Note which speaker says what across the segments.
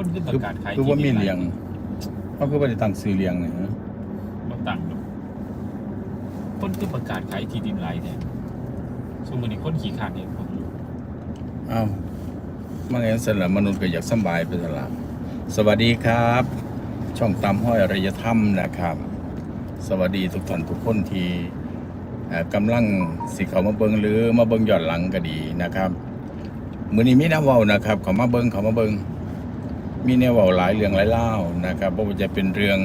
Speaker 1: คนขึ้นประ
Speaker 2: คือ
Speaker 1: กาศขาย
Speaker 2: คือว่ามี
Speaker 1: ที่ดิน
Speaker 2: เลี้ยงเขาคือว่าได้ตั้งซื้อเลี้ยงเนี่ยฮะ
Speaker 1: บ่ตั้งหรอกคนขึ้นประกาศขายที่ดินหลายแท้สมมุตินี้คนขี่ขาดเนี่ยผม
Speaker 2: เอ้ามาไงสละมนุษย์ก็อยากสำบายไปสละสวัสดีครับ ช่องตามห้อยอารยธรรมนะครับ สวัสดีทุกท่านทุกคนที่เอ่อกำลังสิเขามาเบิงหรือมาเบิงย้อนหลังก็ดีนะครับ มื้อนี้มีแนวเว้านะครับ เขามาเบิงเขามาเบิง มีแนวเว้าหลายเรื่องหลายเล่านะครับบ่ว่าจะเป็นเรื่อง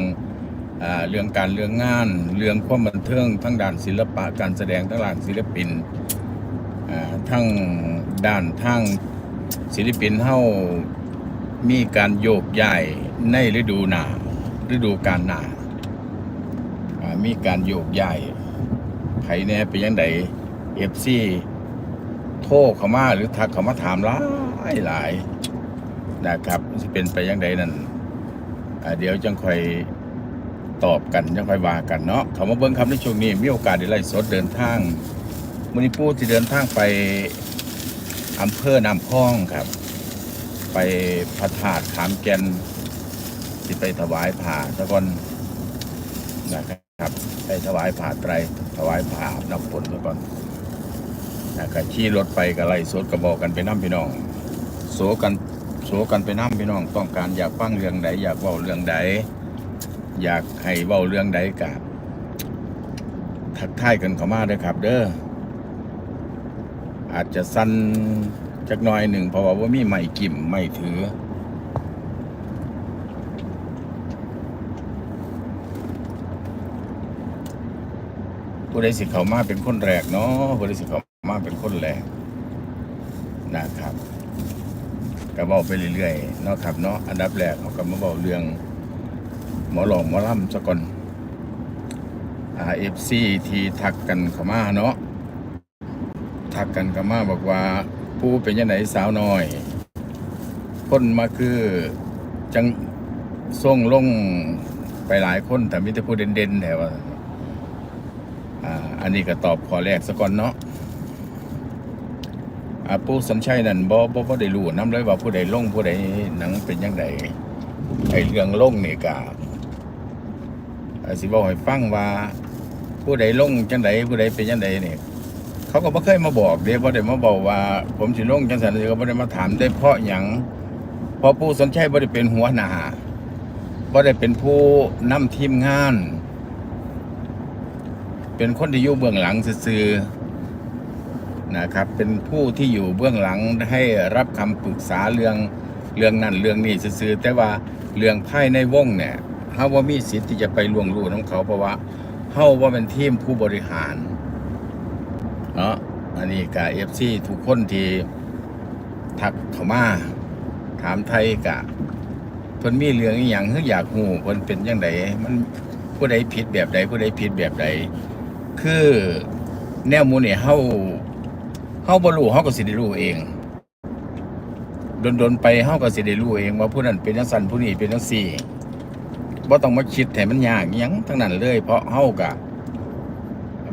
Speaker 2: อเรื่องการเรื่องงาน เรื่องความบันเทิงทั้งด้านศิลปะการแสดงทั้งด้านศิลปินทั้งด้านทั้งศิลปินเฮามีการโยกย้ายในฤดูหนาฤดูกาลหนามีการโยกย้ายไผแน่เป็นยังไงเอฟซีโทรเข้ามาหรือทักเข้ามาถามหลายหลาย นะครับจะเป็นไปยังไงนั่นเดี๋ยวจังค่อยตอบกันจังค่อยว่ากันเนาะเขามาเบิ่งคำในช่วงนี้มีโอกาสได้ไล่สดเดินทางมือนี้ปูที่เดินทางไปอำเภอน้ำพองครับ ไปพระธาตุขามแก่นสิไปถวายผ่าตะกอนนะครับ ไปถวายผ่าไตรถวายผ่าน้ำฝนซะกอนนะครับขี่รถไปกับไล่สดกระบอกกันไปน้ำพี่น้อง โสกัน โสกันไปน้ำพี่น้องต้องการอยากฟังเรื่องใดอยากเว้าเรื่องใดอยากให้เว้าเรื่องใดกับทักทายกันเข้ามาเด้อครับ เด้ออาจจะสั้นจักน่อยหนึ่งเพราะว่าว่ามีไม่กิ่มไม่ถือผู้ใดสิเขามาเป็นคนแรกเนาะผู้ใดสิเขามาเป็นคนแรกนะครับ ก็บอกไปเรื่อยๆเนาะครับเนาะอันดับแรกเขาก็มาบอกเรื่อง หมอหลองหมอล่ำซะก่อนอาเอฟซีที่ทักกันเขามาเนาะทักกันเขามาบอกว่าผู้เป็นยังไงสาวน้อยคนมาคือจังส่งลงไปหลายคนแต่มีแต่ผู้เด่นๆแถวว่าอ่าอันนี้ก็ตอบขอแรกสก่อนเนาะ อาผู้สัญชัยนั่นบ่บ่บ่ได้รู้นำเลยว่าผู้ใดลงผู้ใดหนังเป็นจังไดไอ้เรื่องลงนี่ก็อ่าสิบอกให้ฟังว่าผู้ใดลงจังไดผู้ใดเป็นจังไดนี่เขาก็บ่เคยมาบอกเด้บ่ได้มาบอกว่า ผมสิลงจังซั่นก็บ่ได้มาถามได้เพราะหยังเพราะผู้สัญชัยบ่ได้เป็นหัวหน้าบ่ได้เป็นผู้นำทีมงาน เป็นคนที่อยู่เบื้องหลังซื่อๆ นะครับ เป็นผู้ที่อยู่เบื้องหลังให้รับคำปรึกษาเรื่องเรื่องนั้นเรื่องนี้ซื่อแต่ว่าเรื่องภายในวงเนี่ยเฮาว่ามีสิทธิ์ที่จะไปล่วงรู้ของเขาเพราะว่าเฮาว่าเป็นทีมผู้บริหารเนาะอันนี้กับเอฟซีทุกคนที่ทักเข้ามาถามไทยกะเพิ่นมีเรื่องอย่างเพิ่นอยากฮู้เพิ่นเป็นจังไดมันผู้ใดผิดแบบใดผู้ใดผิดแบบใดคือแนวมูเนี่ยเฮา เฮาบ่รู้เฮาก็สิได้รู้เองโดนๆไปเฮาก็สิได้รู้เองว่าผู้นั้นเป็นจังซั่นผู้นี้เป็นจังซี่บ่ต้องมาคิดให้มันยากหยังทั้งนั้นเลย เพราะเฮาก็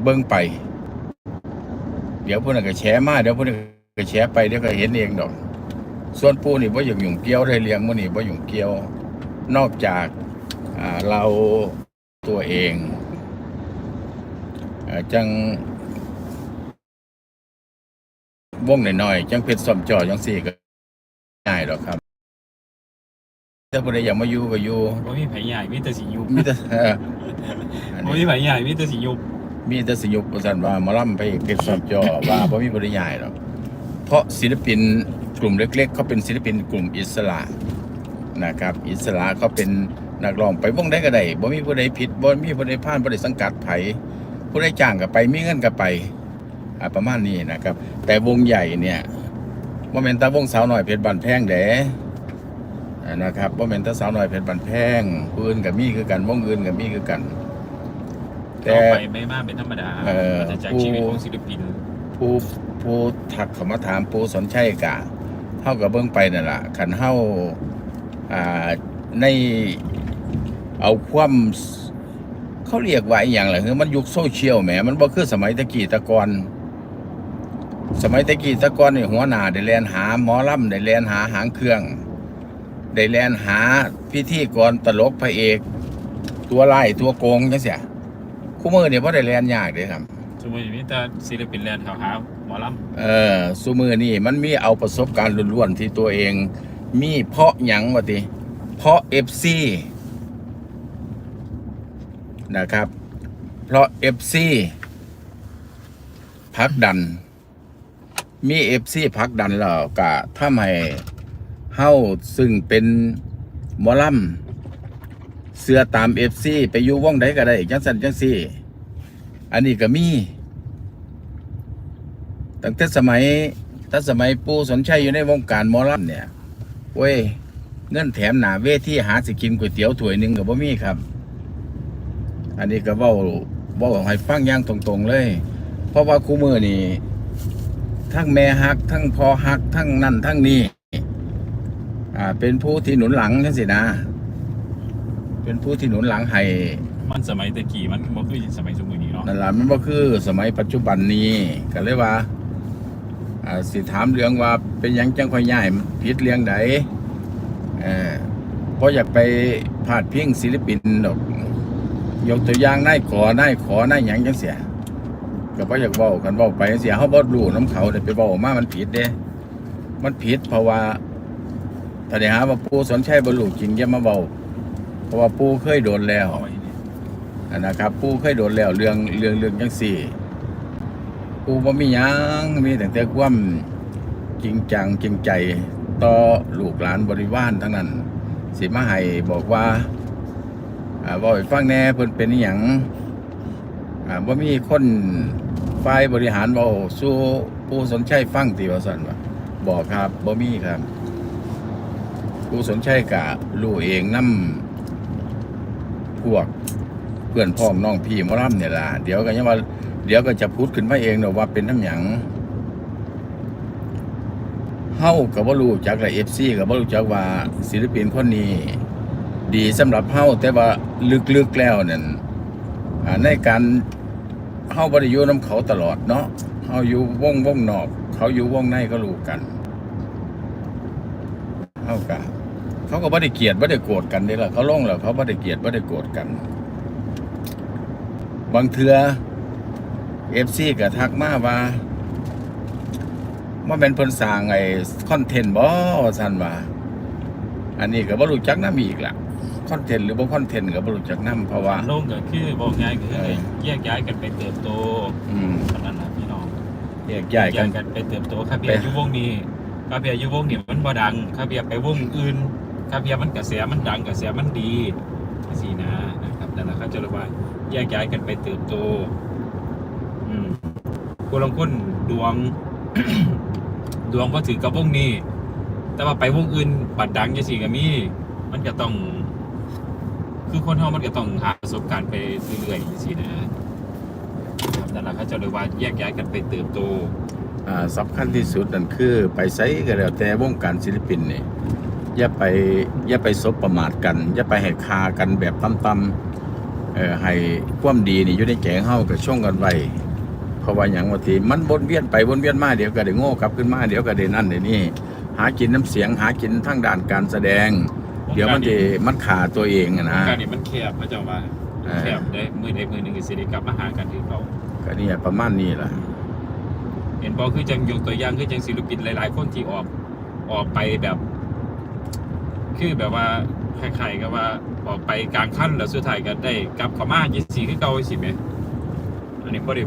Speaker 2: เบิ่งไป เดี๋ยวผู้นั้นก็แชร์มาเดี๋ยวผู้นี้ก็แชร์ไปเดี๋ยวก็เห็นเองดอก ส่วนปู่นี่บ่อยากยุ่งเกี่ยวได้เลี้ยงมื้อนี่บ่ยุ่งเกี่ยวนอกจากเราตัวเองจัง วงหน่อยๆจังเพชรสมจอจังสี่ก็ง่ายหรอกครับถ้าผู้ใดอยากมาอยู่ก็อยู่
Speaker 1: บ่มีไผใหญ่มีแต่สิยุบ
Speaker 2: มีแต่เอ่ออัน
Speaker 1: บ่
Speaker 2: นี้
Speaker 1: มีไผใหญ่มีแต่สิยุบ
Speaker 2: มีแต่สยุบประสันว่าหมาล่ำไปเพชรสมจอว่าบ่มีบริยายหรอกเพราะศิลปินกลุ่มเล็ก ๆ เขาเป็นศิลปินกลุ่มอิสระนะครับ อิสระเขาเป็นนักร้องไปวงใดก็ได้บ่มีผู้ใดผิดบ่มีผู้ใดพลาดบ่ได้สังกัดไผผู้ใดจ้างก็ไปมีเงินก็ไปอ่า ประมาณนี้นะครับ แต่วงใหญ่เนี่ยโมเมนตาวงสาวหน่อยเพชรบันแพงเด้อ่านะครับโมเมนตาสาวหน่อยเพชรบันแพงผู้อื่นกับมีคือกันวงอื่นกับมีคือกัน แต่
Speaker 1: ต่อไปไม่มากเป็นธรรมดา
Speaker 2: เอ่อ
Speaker 1: แต่จาก
Speaker 2: ผู้
Speaker 1: ชีวิตของศิลปิน
Speaker 2: ผู้ผู้ถักเขามาถามผู้สนใจกะเท่ากับเบื้องไปนั่นแหละขันเท่าอ่าในเอาความเขาเรียกว่าอหย่างไรคือมันยุคโซเชียลแหมมันบ่คือสมัยตะกี้ตะกอน สมัยตะกี้ตะกอนนี่หัวหน้าได้แลนหาหมอลำได้แลนหาหางเครื่อง ได้แลนหาพิธีกรตลกพระเอก ตัวไล่ตัวโกงจังเสียคู่มือเนี่ยว่าได้แลนยากเลยครับ
Speaker 1: สมมติมีแต่ศิลปินแลนด์ขาวหาหมอล
Speaker 2: เออสุมือนี่มันมีเอาประสบการณ์ล้วนๆที่ตัวเอง มีเพราะหยังวะติเพราะเอฟซีนะครับ เพราะเอฟซีพักดัน มีเอฟซีพักดันแล้วก็ทำให้เฮาซึ่งเป็นมอลำเสือตามเอฟซีไปอยู่วงใดก็ได้จังสันจังซี่ อันนี้ก็มีตั้งแต่สมัยถ้าสมัยปูสนชัยอยู่ในวงการมอลำเนี่ยเว้ยเงินแถมหนาเวที่หาสิกินก๋วยเตี๋ยวถ้วยหนึ่งกับบ่มีครับ อันนี้ก็เว้าเว้าให้ฟังย่างตรงๆเลย เพราะว่าคู่มือนี่ ทั้งแม่ฮัก ทั้งพ่อฮัก ทั้งนั่นทั้งนี้อ่า เป็นผู้ที่หนุนหลังนั่นสินะ เป็นผู้ที่หนุนหลังให้ำ
Speaker 1: มันสมัยตะกี้มันบ่คือสมัยสมุนี้เนาะ
Speaker 2: นั่นแหละมันก็คือสมัยปัจจุบันนี้ก็เลยว่าอ่าสิถามเรื่องว่าเป็นหยังจังค่อยย้ายผิดเรื่องใดเออเพราะอยากไปพาดพิงศิลปินดอกยกตัวอย่างนายขอนายขอนายหยังจังเสีย ก็บ่อยากเว้ากันเว้าไปเสียเฮาบ่รู้น้ำเขาได้ไปเว้ามามันผิดเด้ มันผิดเพราะว่าถ้าได้หาว่าปู่สนชัยบ่รู้จริงอย่ามาเว้าเพราะว่าปู่เคยโดนแล้ว
Speaker 1: อัน
Speaker 2: นะครับ ปูเคยโดนแล้วเรื่องเรื่องเรื่องจังสี่ ปูบ่มีหยังมีแต่แต่ความจริงจังจริงใจต่อลูกหลานบริวารทั้งนั้น สิมาให้บอกว่าอ่าบ่ให้ฟังแน่เพิ่นเป็นอหยังอ่าบ่มีคน ฝ่ายบริหารเว้าสู่ผู้สนใจฟังติว่าซั่นว่าบ่ครับบ่มีครับ ผู้สนใจกะรู้เองนำพวกเพื่อนพ้องน้องพี่มอลำเนี่ยล่ะเดี๋ยวก็ยังว่า เดี๋ยวก็จะพูดขึ้นมาเองเนาะว่าเป็นน้ำหยังเฮากับว่ารู้จักและเอฟซีกับว่ารู้จักว่าศิลปินคนนี้ ดีสำหรับเฮาแต่ว่าลึกๆแล้วนั่นอ่าในการ เฮาบ่ได้อยู่นํเขาตลอดเนาะเฮาอยู่วงวงนอก เขาอยู่วงในก็รู้กันเฮาก็เขาก็บ่ได้เกลียดบ่ได้โกรธกันเด้ล่ะเขาลงแล้วเขาบ่ได้เกลียดบ่ได้โกรธกัน บางเทือเอฟซีก็ทักมาว่าว่าเป็นเพิ่นสร้างไอ้คอนเทนต์บ่ว่าซั่นว่าอันนี้ก็บ่รู้จักนำอีกล่ะ คอนเทนต์หรือบ่คอนเทนต์ก็บ่รู้จักนํเพราะว่า
Speaker 1: ลงก็คือบอกง่ายก็คือ
Speaker 2: เออ
Speaker 1: แยกย้ายกันไปเติบโต
Speaker 2: อืม
Speaker 1: เท่านั้นนะพี่น้อง
Speaker 2: แยกย้ายกัน
Speaker 1: กันไปเติบโตข้าเบียร์อยู่วงนี้ข้าเบียร์อยู่วงนี้มันบ่ดังข้าเบียร์ไปวงอื่นข้าเบียร์มันกระแสมันดังกระแสมันดีสินะนะครับแต่ละเขาจะเรียกว่าแยกย้ายกันไปเติบโตอืมคนลางคนดวง ดวงพอถือกับวงนี้ แต่ว่าไปวงอื่นบัดดังจังซี่ก็มีมันก็ต้อง คือคนเฮามันก็ต้องหาประสบการณ์ไปเรื่อยๆจังซี่นะครับแต่ละเขาจะเรียว่าแยกย้ายกันไปเติบโต
Speaker 2: อ่าสำคัญที่สุดนั่นคือไปไสก็แล้วแต่วงการศิลปินเนี่อย่าไปอย่าไปสบประมาทกัน อย่าไปให้คากันแบบต่ำๆเอ่อให้ความดีนี่อยู่ในแกงเฮาก็ช่วงกันไว้เพราะว่าหยังว่าทีมันวนเวียนไปวนเวียนมาเดี๋ยวก็ได้โง่กลับขึ้นมาเดี๋ยวก็ได้นั่นได้นี่หากินน้ำเสียงหากินทั้งด้านการแสดง เดี๋ยวมันจะมันขาตัวเองอะนะ
Speaker 1: การนี้มันแคบพระเจ้าว่า
Speaker 2: เออ
Speaker 1: แคบได้มือใดมือหนึ่งก็สิได้กลับมาหากันที่เขา
Speaker 2: ก็เนี่ยประมาณนี้ล่ะ
Speaker 1: เห็นบอกคือจังยกตัวอย่างคือจังศิลปินหลาย ๆ คนที่ออกออกไปแบบ คือแบบว่าคล้ายๆกับว่าออกไปกลางขั้นแล้วสุดท้ายก็ได้กลับเข้ามายี่สี่คือเก่าสิแหมอันนี้บ่ได้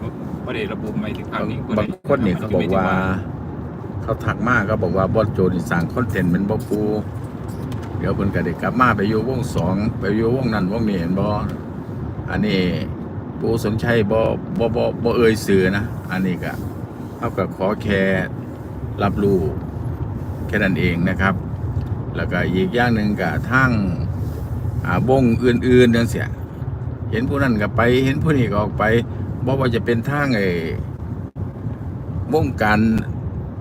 Speaker 1: บ่ได้ระบุไม่ถึงภาคนี้
Speaker 2: บางคนนี่เขาบอกว่า เขาทักมาก็บอกว่าบอสโจนี่สั่งคอนเทนต์เป็นบ่ปูเดี๋ยวเพิ่นก็ได้กลับมาไปอยู่วงสองไปอยู่วงนั้นวงนี้เห็นบ่อันนี้ปูสนชัยบ่บ่บ่บ่เอ่ยสื่อนะ อันนี้ก็เท่ากับขอแค่รับรู้แค่นั้นเองนะครับ แล้วก็อีกอย่างหนึ่งก็ทั้งวงอื่นๆจังเสียเห็นผู้นั้นก็ไป เห็นผู้นี้ก็ออกไปบ่ว่าจะเป็นทางไอ้วงการ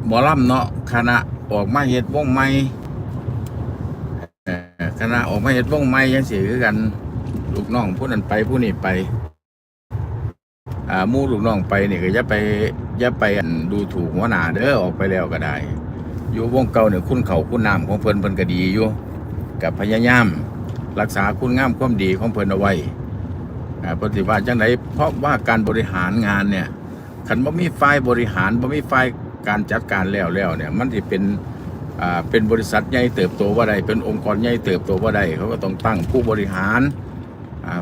Speaker 2: หมอลำเนาะคณะออกมาเฮ็ดวงใหม่ คณะออกมาเฮ็ดวงใหม่ยังสิคือกัน ลูกน้องผู้นั้นไปผู้นี้ไป อ่ามู่ลูกน้องไปนี่ก็อย่าไปอย่าไปดูถูกหัวหน้าเด้อออกไปแล้วก็ได้ อยู่วงเก่าเนี่ยคุณเขาคุณน้ำของเพิ่นเพิ่นก็ดีอยู่กับพยายาม รักษาคุณงามความดีของเพิ่นเอาไว้อ่าปฏิบัติจังไดเพราะว่าการบริหารงานเนี่ยคันบ่มีฝ่ายบริหารบ่มีฝ่ายการจัดการแล้วแล้วเนี่ย มันสิเป็น เป็นบริษัทใหญ่เติบโตว่าใดเป็นองค์กรใหญ่เติบโตว่าใดเขาก็ต้องตั้งผู้บริหาร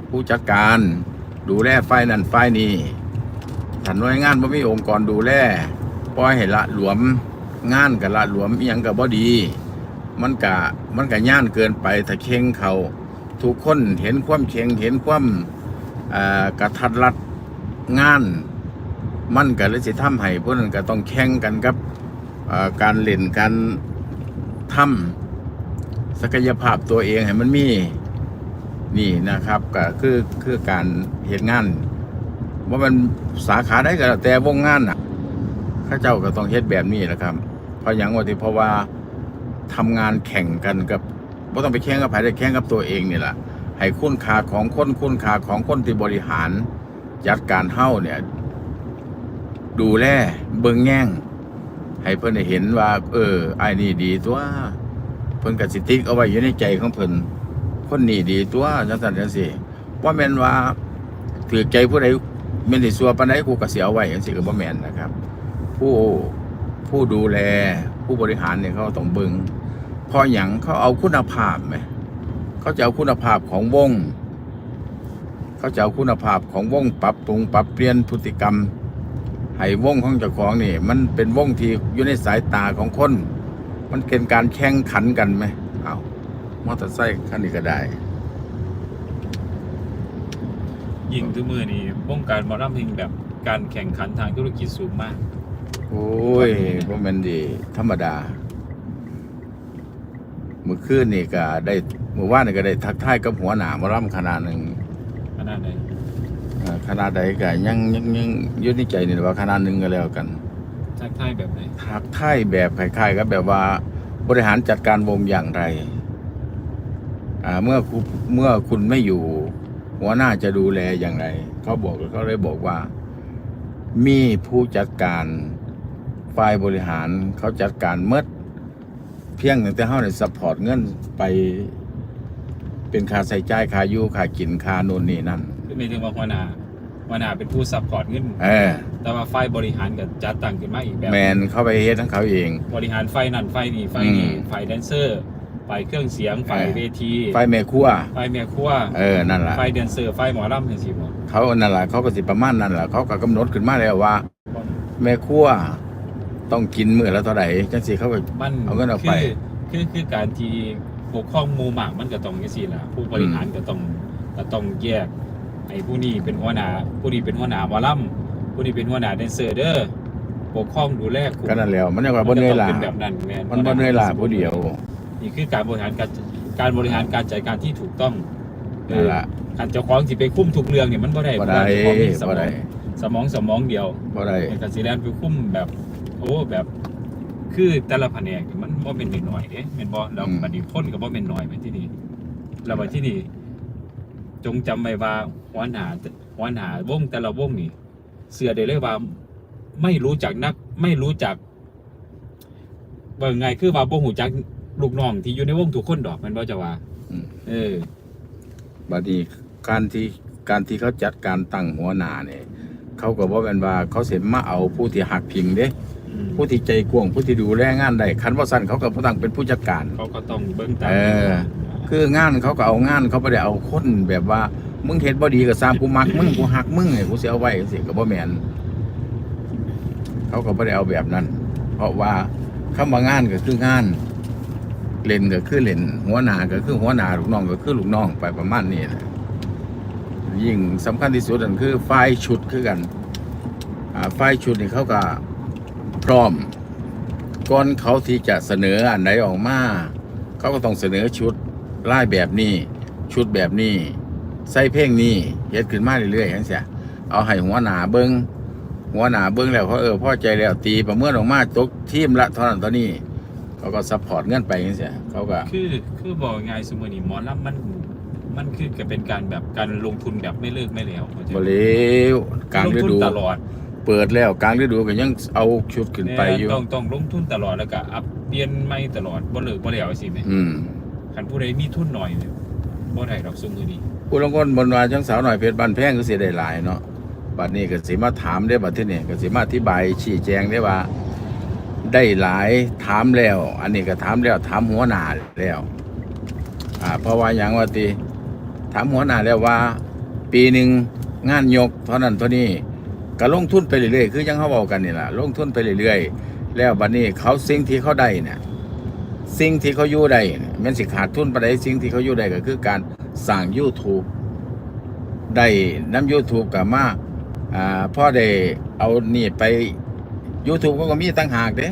Speaker 2: ผู้จัดการดูแลฝ่ายนั้นฝ่ายนี้ถ้าหน่วยงานบ่มีองค์กรดูแลปล่อยให้ละหลวมงานกับละหลวมอียังก็บ่ดี มันกะมันกะย่านเกินไปถ้าเข่งเขาทุกคนเห็นความเข่งเห็นความกระทัดรัดงาน มันก็เลยสิทำให้พวกนั้นก็ต้องแข่งกันกับการเล่นการ ทำศักยภาพตัวเองให้มันมีนี่นะครับก็คือคือการเหตุงาน ว่ามันสาขาได้ก็แล้วแต่วงงานน่ะข้าเจ้าก็ต้องเฮ็ดแบบนี้แหละครับ เพราะอย่างว่าที่เพราะว่าทำงานแข่งกันกับไม่ต้องไปแข่งกับใครได้แข่งกับตัวเองนี่แหละให้คุณค่าของคนคุณค่าของคนที่บริหาร จัดการเฮ้าเนี่ย ดูแลเบิ่งแง่ง ให้เพิ่นได้เห็นว่า เออไอ้นี่ดีตัว เพิ่นกสิติกเอาไว้อยู่ในใจของเพิ่นคนนี้ดีตัวจังซั่นจังซี่ว่าแม่นว่าถือใจผู้ใดแม่นสิซัวปานใดกูก็สิเอาไว้จังซี่ก็บ่แม่นนะครับ ผู้ผู้ดูแลผู้บริหารเนี่ยเขาต้องเบิงพออย่างเขาเอาคุณภาพไหมเขาจะเอาคุณภาพของวง เขาจะเอาคุณภาพของวงปรับปรุงปรับเปลี่ยนพฤติกรรม ให้วงของเจ้าของนี่ มันเป็นวงที่อยู่ในสายตาของคน มันเป็นการแข่งขันกันไหมเอามอเตอร์ไซค์คันนี้ก็ได้
Speaker 1: ยิ่งทุกมือนี่วงการหมอลำเพลงแบบการแข่งขันทางธุรกิจสูงมาก
Speaker 2: โอ้ยบ่แม่นดี ธรรมดา เมื่อคืนนี่ก็ได้เมื่อวานนี่ก็ได้ทักทายกับหัวหน้าหมาร่ำขนาดหนึ่ง
Speaker 1: ขนาดไหน
Speaker 2: อ่า ขนาดใดก็ยังยังยังอยืดในใจนี่ว่าขนาดหนึ่งก็แล้วกัน
Speaker 1: ทักทายแบบไหน
Speaker 2: ทักทายแบบคล้ายๆกับแบบว่าบริหารจัดการวงอย่างไรอ่าเมื่อคุณเมื่อคุณไม่อยู่ หัวหน้าจะดูแลอย่างไร เขาบอกเขาเลยบอกว่า มีผู้จัดการฝ่ายบริหารเขาจัดการเมื่อเพียงแต่เขาเนี่ยสปอร์ตเงินไปเป็นค่าใส่จ่ายค่าอยู่ค่ากินค่าโน่นนี่นั่น
Speaker 1: คือไม่ถึงว่าหัวหน้าหัวหน้าเป็นผู้ซัพพอร์ตเงิน
Speaker 2: เออ
Speaker 1: แต่ว่าไฟบริหารกับจัดตั้งขึ้นมาอีกแบบ
Speaker 2: แมนเข้าไปเฮ็ดทั้งเขาเอง
Speaker 1: บริหารไฟนั่นไฟนี่ไฟนี่
Speaker 2: อืม
Speaker 1: ไฟแดนเซอร์ไฟเครื่องเสียงไฟ
Speaker 2: เออ
Speaker 1: เวที
Speaker 2: ไฟแม่ครัว
Speaker 1: ไฟเมียครัว
Speaker 2: เออนั่นแหละ
Speaker 1: ไฟแดนเซอร์ไฟหมอลำเป็นสิบ่
Speaker 2: เขานั่นแหละเขาก็สิประมาณนั่นแหละเขาก็กำหนดขึ้นมาแล้วว่า แม่ครัวต้องกินมื้อละเท่าไหร่จังสิเขาก็
Speaker 1: มัน
Speaker 2: เอาเงินออกไป
Speaker 1: คือคือคือการที่ปกครองหมู่หมากมันก็ต้องจังซี่ล่ะผู้บริหารก็ต้องก็ต้องแยก ไอ้ผู้นี้เป็นหัวหน้าผู้นี้เป็นหัวหน้าหมอลำผู้นี้เป็นหัวหน้าแดนเซอร์เด้อปกครองดูแลกลุ่ม
Speaker 2: ก็นั่นแล้วมันยังว่าบ่เหนื่อยล้า
Speaker 1: มันก็ต้องเป็นแบบนั้นแม่น
Speaker 2: มันบ่เหนื่อยล้าผู้เดียว
Speaker 1: นี่คือการบริหารการการบริหารการจัดการที่ถูกต้อง
Speaker 2: นั่นล่ะ
Speaker 1: การเจ้าของสิไปคุ้มทุกเรื่องเนี่ยมันบ่ได้
Speaker 2: บ่ได้
Speaker 1: เจ้าของมีสม
Speaker 2: บ่
Speaker 1: อ
Speaker 2: ได้
Speaker 1: งสมองสมองเดียว
Speaker 2: บ่ได้
Speaker 1: แต่การสิแลนไปคุ้มแบบ โอ้แบบ คือแต่ละแผนกนี่มันบ่เป็นเด็กน้อยเด้แม่นบ่แล้ว
Speaker 2: อืม
Speaker 1: บัดนี้คนก็บ่แม่นน้อยไปที่นี่แล้วบัดที่นี่ จงจำไว้ว่าหัวหน้าหัวหน้าวงแต่ละวงนี่ เสือได้เลยว่าไม่รู้จักนัก ไม่รู้จักเบิ่งไงคือว่าบ่ฮู้จักลูกน้องที่อยู่ในวงทุกคนดอกแม่นบ่จะว่า
Speaker 2: อืม
Speaker 1: เออ
Speaker 2: บัดนี้การที่การที่เขาจัดการตั้งหัวหน้าเนี่ยเขาก็บ่แม่นว่าเขาสิมาเอาผู้ที่หักพิงเด้
Speaker 1: อืม
Speaker 2: ผู้ที่ใจกว้างผู้ที่ดูแลงานได้คันว่าสั่นเขาก็บ่ตั้งเป็นผู้จัดการ
Speaker 1: เขาก็ต้องเบิ่งตาม
Speaker 2: เออ คืองานเขาก็เอางานเขาไม่ได้เอาคนแบบว่า มึงเฮ็ดบ่ดีก็สร้างกูมักมึงกูหักมึงไงกูสิเอาไว้สิก็บ่แม่นเขาก็บ่ได้เอาแบบนั้น เพราะว่าคำว่างานก็คืองาน เล่นก็คือเล่นหัวหน้าก็คือหัวหน้าลูกน้องก็คือลูกน้องไปประมาณนี้นะยิ่งสำคัญที่สุดนั่นคือฝ่ายชุดคือกันอ่าฝ่ายชุดนี่เขาก็พร้อมก่อนเขาที่จะเสนออันไหนออกมา เขาก็ต้องเสนอชุด ไล่แบบนี้ ชุดแบบนี้ ใส่เพลงนี้เฮ็ดขึ้นมาเรื่อยๆอย่างเสียเอาให้หัวหน้าเบิงหัวหน้าเบิงแล้วเขาเออพอใจแล้วตีประเมินออกมาตกทีมละเท่านั้นเท่านี้เขาก็ซัพพอร์ตเงินไปอย่างเสียเขาก็
Speaker 1: คือคือบอกไงสมมุตินี่หมอลำมันมันคือก็เป็นการแบบการลงทุนแบบไม่เลิกไม่แล้วเข้าใจ
Speaker 2: บเลวกลางฤ
Speaker 1: ลงทุน
Speaker 2: ดู
Speaker 1: ตลอด
Speaker 2: เปิดแล้วกลางฤดูก็ยังเอาชุดขึ้นไปอยู่
Speaker 1: ต้องต้องลงทุนตลอดแล้วก็อัพเปลี่ยนใหม่ตลอดบ่เลิกบ่แล้วสิแม่
Speaker 2: อืม
Speaker 1: คันผู้ใดมีทุนหน่อยเนี่ยบ่ได้ดอกซุมือนี้
Speaker 2: ผู้ลางคนบนว่าจังสาวหน่อยเพชรบ้านแพงก็เสิได้หลายเนาะบัดนี้ก็สิมาถามได้บัดที่นี่ก็สิมาอธิบายชี้แจงได้ว่า ได้หลายถามแล้ว อันนี้ก็ถามแล้วถามหัวหน้าแล้ว อ่าเพราะว่าอย่างว่าติถามหัวหน้าแล้วว่า ปีหนึ่งงานยกเท่านั้นเท่านี้ก็ลงทุนไปเรื่อยๆคือยังเขาบอกกันนี่แหละลงทุนไปเรื่อยๆแล้วบัดนี้เขาสิ่งที่เขาได้เนี่ย สิ่งที่เขาอยู่ได้แมันสิขาดทุนไปได้สิ่งที่เขาอยู่ได้ก็คือการสร้าง YouTube ได้น้ำ YouTube กับมาอ่าพ่อได้เอานี่ไป YouTube เขาก็มีตั้งหากเด้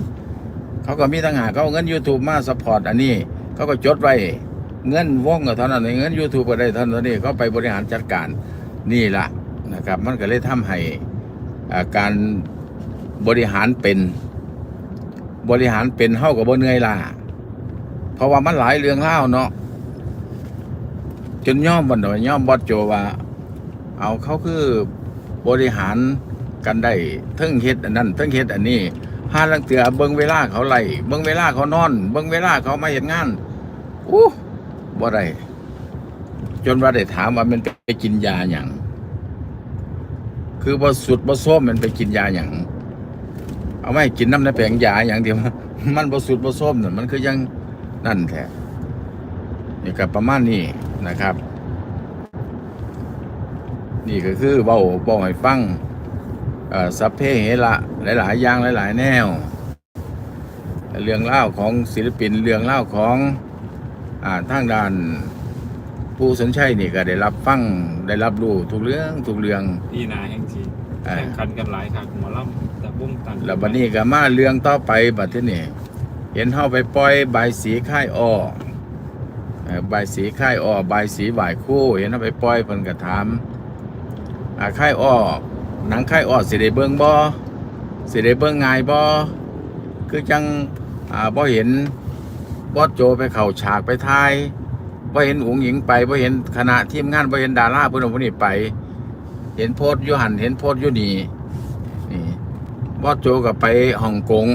Speaker 2: เขาก็มีตั้งหากเขาเอาเงิน YouTube มาสปอร์ตอันนี้ เขาก็จดไว้เงินว่องก็เท่านั้นเงิน YouTube ก็ได้เท่านั้นนี่เขาไปบริหารจัดการนี่ละนะครับ มันก็เลยทำให้อ่าการบริหารเป็น บริหารเป็นเท่ากับบ่เหนื่อยล่ะ เพราะว่ามันหลายเรื่องเล่าเนาะจนย่อมบันดอยย่อมบอดโจว่า เอาเขาคือบริหารกันได้ทั้งเฮ็ดอันนั้นทั้งเฮ็ดอันนี้ห้าลังเตือเบิ่งเวลาเขาไล่เบิ่งเวลาเขานอน เบิ่งเวลาเขามาเห็นงานอู้บ่ได้จนว่าได้ถามว่ามันไปกินยาอย่างคือบ่สุดบ่ส้มมันไปกินยาอย่างเอาไม่กินน้ำในแผงยาอย่างเดียวมันบ่สุดบ่ส้มน่ะมันคือยัง นั่นแท้นี่ก็ประมาณนี้นะครับ นี่ก็คือเบาเบาให้ฟังเอ่อสัพเพเหระหลายๆอย่างหลาย ๆ แนว เรื่องเล่าวของศิลปินเรื่องเล่าวของอ่าทางด้านผู้สนใจนี่ก็ได้รับฟังได้รับรู้ทุกเรื่องทุกเรื่อง
Speaker 1: นี่นาแห่งที
Speaker 2: อ่า
Speaker 1: แข่งขันกันหลายครั้งหมอลำแต่วงตัง
Speaker 2: แล้วบัดนี้ก็มาเรื่องต่อไปบัดที่นี่ เห็นเฮาไปปล่อยใบสีค่ายอ้อใบสีค่ายอ้อใบสีบ่ายคู่ เห็นเฮาไปปล่อยเพิ่นก็ถามค่ายอ้อหนังค่ายอ้อสิได้เบิ่งบ่สิได้เบิ่งง่ายบ่คือจังอ่าบ่เห็นบอสโจไปเข้าฉากไปถ่ายบ่เห็นอุ๋งหญิงไปบ่เห็นคณะทีมงานบ่เห็นดาราเพิ่นเอาผู้นี้ไป เห็นโพสต์อยู่หันเห็นโพสต์อยู่นี่นี่บอสโจกับไปฮ่องกง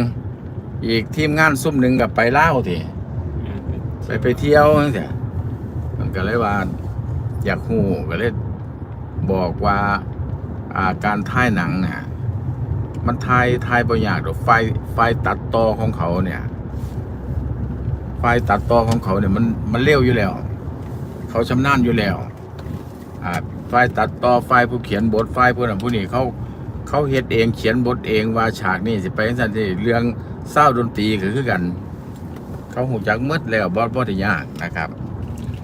Speaker 2: อีกทีมงานซุ่มหนึ่งกับไปลาวทีไปไปเที่ยวจังซี่มันก็เลยว่า อยากฮู้ก็เลยบอกว่าอ่าการถ่ายหนังเนี่ยมันถ่ายถ่ายบ่ยากดอกไฟไฟตัดต่อของเขาเนี่ย ไฟตัดต่อของเขาเนี่ยมันมันเร็วอยู่แล้ว เขาชำนาญอยู่แล้วอ่าไฟตัดต่อไฟผู้เขียนบทไฟผู้นั้นผู้นี้เขาเขาเฮ็ดเองเขียนบทเองว่าฉากนี้สิไปจังซั่นสิเรื่อง เศร้าดนตรีก็คือกัน เขาหูจักหมดแล้วบ่บ่ได้ยากนะครับ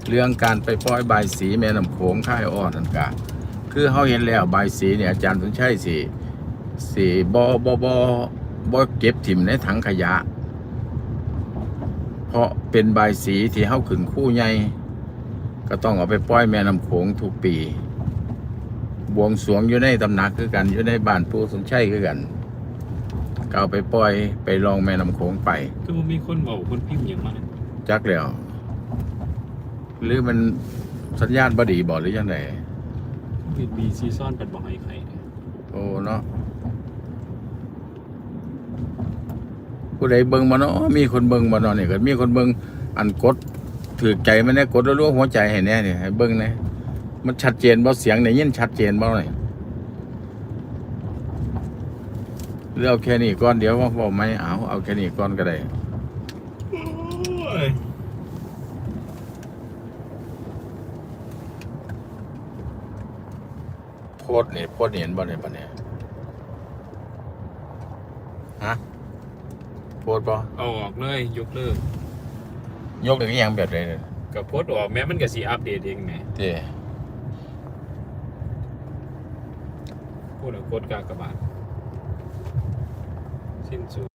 Speaker 2: เรื่องการไปปล่อยใบสีแม่น้ำโขงค่ายอ้อนั่นก็คือเฮาเห็นแล้วใบสีเนี่ยอาจารย์สงชัยสิสิบ่บ่บ่บ่เก็บถิ่มในถังขยะ เพราะเป็นใบสีที่เฮาขึ้นคู่ใหญ่ก็ต้องเอาไปปล่อยแม่น้ำโขงทุกปี บวงสรวงอยู่ในตำหนักคือกันอยู่ในบ้านปู่สมชัยคือกัน ก็เอาไปปล่อยไปลองแม่น้ำโขงไป
Speaker 1: คือมันมีคนบอกคนพิมพ์อย่างมาก
Speaker 2: จักแล้วหรือมันสัญญาณบดีบอกหรือยังไง
Speaker 1: มีบีซีซ่อนเป็นบอกให้ใครเนี่ย
Speaker 2: โอ้เนาะผู้ใดเบิ่งมาเนาะมีคนเบิ่งมาเนาะนี่ก็มีคนเบิ่งอันกดถือใจมันเนี่ยกดรัวๆหัวใจให้แน่นี่ให้เบิ่งแน่มันชัดเจนบ่เสียงเนี่ยยินชัดเจนบ่เนี่ย หรือเอาแค่นี้ก่อนเดี๋ยวว่าบอกไม่เอาเอาแค่นี้ก่อนก็ได้โพดนี่โพดนี่เห็นบ่เนี่ยปะเนี่ยฮะโพดบ่
Speaker 1: เอาออกเลยยกเลิก
Speaker 2: ยกถึงอหย่างแบบไรเนี่ย
Speaker 1: กับโพสต์ออกแม้มันก็สีอัปเดตเองแหม
Speaker 2: เจ้
Speaker 1: พูดถึงโพสต์กากบาท สิ้นสุด